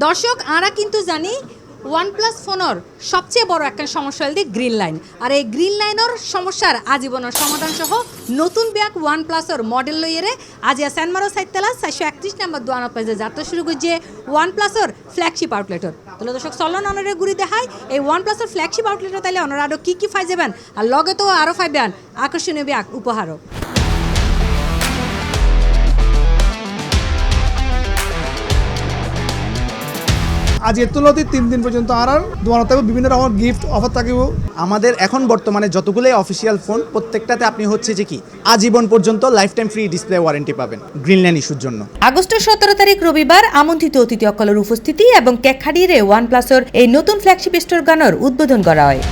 দর্শক আরা কিন্তু জানি ওয়ান প্লাস ফোনের সবচেয়ে বড় একটা সমস্যা হল গ্রিন লাইন আর এই গ্রিন লাইনের সমস্যার আজীবনের সমাধান সহ নতুন ব্যাগ ওয়ান প্লাসের মডেল লইয়েরে আজ স্যানমারো সাইতলা চারশো একত্রিশ নম্বর দোয়ানত পেজে যাত্রা শুরু করছে ওয়ান প্লাসের ফ্ল্যাগশিপ আউটলেটর তাহলে দর্শক, চলন অনারে ঘুরি দেখায় এই ওয়ান প্লাসের ফ্ল্যাগশিপ আউটলেটর তাইলে অনারা আরও কী কী ফাই যাবেন? আর লগে তো আরও ফাইবেন আকর্ষণীয় ব্যাগ, উপহারও। আজ এর তুলনাতে তিন দিন পর্যন্ত আর আর দোকানত থাকবে বিভিন্ন রকম গিফট অফার থাকিব। আমাদের এখন বর্তমানে যতগুলোই অফিসিয়াল ফোন প্রত্যেকটাতে আপনি হচ্ছে যে কি আজীবন পর্যন্ত life time free display warranty পাবেন গ্রিনল্যান্ড ইস্যুর জন্য। আগস্টের সতেরো তারিখ রবিবার আমন্ত্রিত অতিথি অকলের উপস্থিতি এবং ক্যাখাডিরে ওয়ান প্লাসের এই নতুন ফ্ল্যাগশিপ স্টোর গানোর উদ্বোধন করা হয়।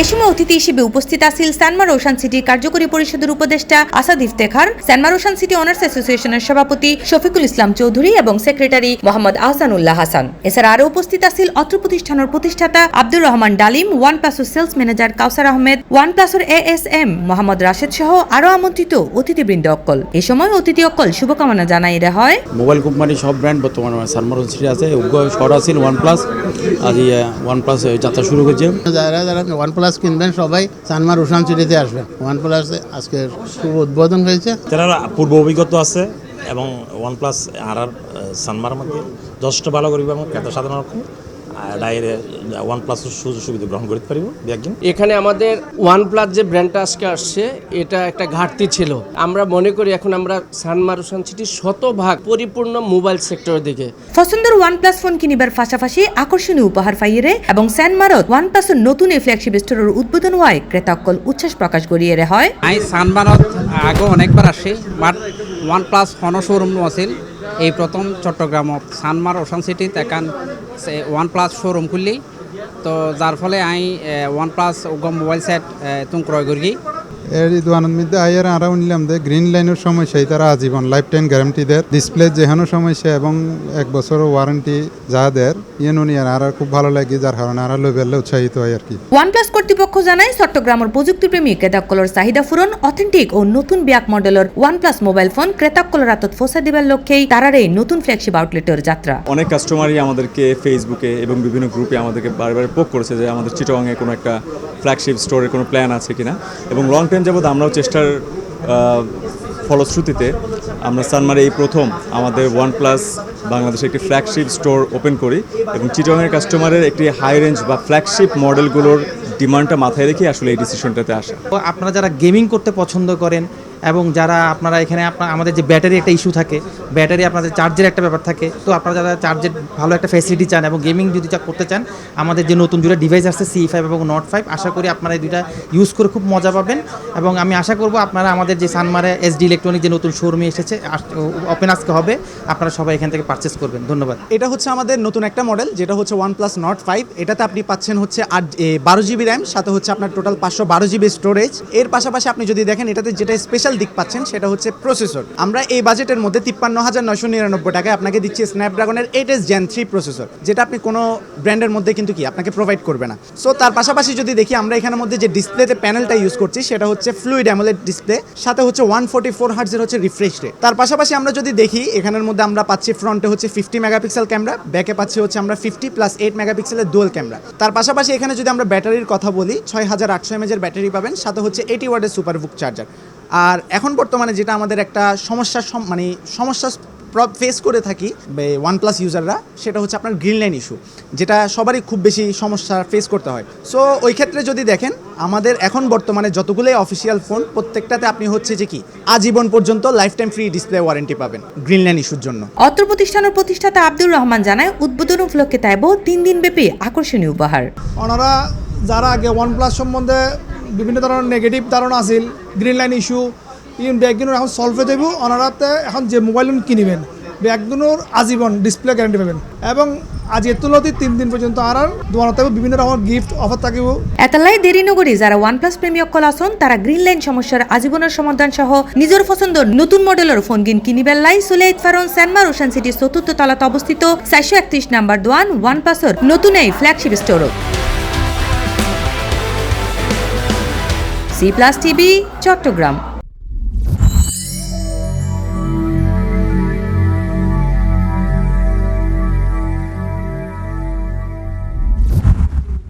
এ সময় অতিথি হিসেবে উপস্থিত আছেন সানমার ওশান সিটির কার্যকরী পরিষদের উপদেষ্টা Asad Iftekhar Sanmar Ocean City owners অ্যাসোসিয়েশনের সভাপতি শফিকুল ইসলাম চৌধুরী এবং সেক্রেটারি মোহাম্মদ আহসানুল্লাহ হাসান। এছাড়া আরও উপস্থিত আছেন অত্র প্রতিষ্ঠানের প্রতিষ্ঠাতা আব্দুর রহমান ডালিম ওয়ান প্লাসের সেলস ম্যানেজার কাউসার আহমেদ ওয়ান প্লাসের A S M Mohammad Rashed সহ আরও আমন্ত্রিত অতিথিবৃন্দ অক্কল। এ সময় অতিথি অক্কল শুভকামনা জানাই হয়। মোবাইল কোম্পানি সব ব্র্যান্ড বর্তমানে সানমারন সিটি আছে। উগ্র শহর আছে ওয়ান প্লাস আজ ওয়ান প্লাস যাত্রা শুরু করছে যারা যারা ওয়ান প্লাস কিনবেন, সবাই সানমার উষান সিটিতে আসবেন। ওয়ান প্লাস আজকে খুব উদ্বোধন হয়েছে। যারা পূর্ব অভিজ্ঞতা আছে এবং ওয়ান প্লাস আর আর সানমার মধ্যে যথেষ্ট ভালো করিব এবং ক্রেতা সাধারণ ওয়ান প্লাস সুযোগ সুবিধা গ্রহণ করতে পারিব। একদিন এখানে আমাদের ওয়ান প্লাস যে ব্র্যান্ডটা আজকে আসছে এটা একটা ঘাটতি ছিল। আমরা মনে করি এখন আমরা সানমারুসান সিটির শতভাগ পরিপূর্ণ মোবাইল সেক্টরের দিকে। পছন্দের ওয়ান প্লাস ফোন কিনিবার পাশাপাশি আকর্ষণীয় উপহার ফাইয়েরে এবং স্যানমারত ওয়ান প্লাসের নতুন এই ফ্ল্যাগশিপ স্টোরের উদ্বোধন হয় ক্রেতাক্কল উচ্ছ্বাস প্রকাশ করিয়ে হয়। আই সানমানত আগেও অনেকবার আসি বাট ওৱান প্লাছ ফোনৰ শ্ব'ৰুম আছিল। এই প্ৰথম চট্টগ্রামত সানমার ওশান সিটিতে এখন ওৱান প্লাস শ্ব'ৰুম খুললি। তো যার ফলে আই ওৱান প্লাছ মোবাইল সেট তুম ক্রয় করি এর দোকানের মধ্যে আইয়ার আরা নিলাম দে গ্রিন লাইনের সমস্যা তারা আজীবন লাইফ টাইম গ্যারান্টি দেয় ডিসপ্লে যেহানো সমস্যা এবং এক বছরের ওয়ারেন্টি যা দেয় ইয়ে আর আর খুব ভালো লাগে যার কারণে আর লইবেলে উৎসাহিত হয় আর কি। ওয়ান প্লাস কর্তৃপক্ষ জানায় চট্টগ্রামের প্রযুক্তিপ্রেমী ক্রেতাক্কলর চাহিদা পূরণ অথেন্টিক ও নতুন ব্যাক মডেলের ওয়ান প্লাস মোবাইল ফোন ক্রেতাক্কলর হাতত ফোসা দিবার লক্ষ্যেই তারার এই নতুন ফ্ল্যাগশিপ আউটলেটের যাত্রা। অনেক কাস্টমারই আমাদেরকে ফেসবুকে এবং বিভিন্ন গ্রুপে আমাদেরকে বারবার পোক করেছে যে আমাদের চিটংয়ে কোনো একটা ফ্ল্যাগশিপ স্টোরের কোনো প্ল্যান আছে কিনা। এবং লং টাইম যাবৎ আমরাও চেষ্টার ফলশ্রুতিতে আমরা সানমারে এই প্রথম আমাদের ওয়ান প্লাস বাংলাদেশে একটি ফ্ল্যাগশিপ স্টোর ওপেন করি এবং চিটংয়ের কাস্টমারের একটি হাই রেঞ্জ বা ফ্ল্যাগশিপ মডেলগুলোর ডিমান্ডটা মাথায় রেখে আসলে এই ডিসিশনটাতে আসা। আপনারা যারা গেমিং করতে পছন্দ করেন এবং যারা আপনারা এখানে আমাদের যে ব্যাটারি একটা ইস্যু থাকে, ব্যাটারি আপনাদের চার্জের একটা ব্যাপার থাকে, তো আপনারা যারা চার্জের ভালো একটা ফ্যাসিলিটি চান এবং গেমিং যদি করতে চান, আমাদের যে নতুন দুটো ডিভাইস আসছে সি ফাইভ এবং নট ফাইভ আশা করি আপনারা এই দুইটা ইউজ করে খুব মজা পাবেন। এবং আমি আশা করব আপনারা আমাদের যে সানমারে এসডি ইলেকট্রনিক যে নতুন শোরুমে এসেছে ওপেন আজকে হবে, আপনারা সবাই এখান থেকে পারচেস করবেন। ধন্যবাদ। এটা হচ্ছে আমাদের নতুন একটা মডেল যেটা হচ্ছে ওয়ান প্লাস নট ফাইভ এটাতে আপনি পাচ্ছেন হচ্ছে আট বারো জিবি র্যাম সাথে হচ্ছে আপনার টোটাল পাঁচশো বারো জিবি স্টোরেজ এর পাশাপাশি আপনি যদি দেখেন, এটাতে যেটা স্পেশাল দিক পাচ্ছেন, সেটা হচ্ছে প্রসেসর আমরা এই বাজেটের মধ্যে তিপ্পান্ন হাজার নয়শো নিরানব্বই টাকায় আপনাকে দিচ্ছি স্ন্যাপড্রাগনের eight S gen three processor যেটা আপনি কোনো ব্র্যান্ডের মধ্যে কিন্তু কি আপনাকে প্রোভাইড করবে না। সো তার পাশাপাশি যদি দেখি, আমরা এখানের মধ্যে যে ডিসপ্লেতে প্যানেলটা ইউজ করছি, সেটা হচ্ছে ফ্লুইড অ্যামোলেড ডিসপ্লে সাথে হচ্ছে ওয়ান ফোর্টি ফোর হার্টজের হচ্ছে রিফ্রেশ রেট তার পাশাপাশি আমরা যদি দেখি, এখানের মধ্যে আমরা পাচ্ছি ফ্রন্টে হচ্ছে ফিফটি মেগাপিক্সেল ক্যামেরা ব্যাকে পাচ্ছি হচ্ছে আমরা ফিফটি প্লাস এইট মেগাপিক্সেলের ডুয়াল ক্যামেরা তার পাশাপাশি এখানে যদি আমরা ব্যাটারির কথা বলি, ছয় হাজার আটশো এমএজের ব্যাটারি পাবেন, সাথে হচ্ছে এইটি ওয়ার্ডের সুপার বুক চার্জার আর এখন বর্তমানে যেটা আমাদের একটা সমস্যার সম- মানে সমস্যা ফেস করে থাকি ওয়ান প্লাস ইউজাররা সেটা হচ্ছে আপনার গ্রিন লাইন ইস্যু যেটা সবারই খুব বেশি সমস্যা ফেস করতে হয়। সো ওই ক্ষেত্রে যদি দেখেন আমাদের এখন বর্তমানে যতগুলোই অফিসিয়াল ফোন প্রত্যেকটাতে আপনি হচ্ছে যে কি আজীবন পর্যন্ত life time free display warranty পাবেন গ্রিন লাইন ইস্যুর জন্য। অত্র প্রতিষ্ঠানের প্রতিষ্ঠাতা আব্দুর রহমান জানায় উদ্বোধন উপলক্ষে তাইব তিন দিন ব্যাপী আকর্ষণীয় উপহার। ওনারা যারা আগে ওয়ান প্লাস সম্বন্ধে বিভিন্ন ধরনের নেগেটিভ ধারণা আছিল গ্রিন লাইন ইস্যু ইন ব্যাগগুলোর এখন সলভ হয়ে যাব ওনারাতে এখন যে মোবাইল কিনিবেন ব্যাগগুলোর আজীবন ডিসপ্লে গ্যারান্টি পাবেন। এবং আজ এর তুলনাতে তিন দিন পর্যন্ত আর আর দোকানত বিভিন্ন রকম গিফট অফার থাকিব। এতালাই দেরি নগরী, যারা ওয়ান প্লাস প্রেমী অকল আসন তারা গ্রিন লাইন সমস্যার আজীবনের সমাধান সহ নিজের পছন্দ নতুন মডেলের ফোন কিন কিনিবেল লাই সুলেইত ফারন স্যানমার ওশান সিটির চতুর্থ তলাতে অবস্থিত চারশো একত্রিশ নাম্বার দোয়ান ওয়ান প্লাসের নতুন এই flagship store C plus TV Chattogram.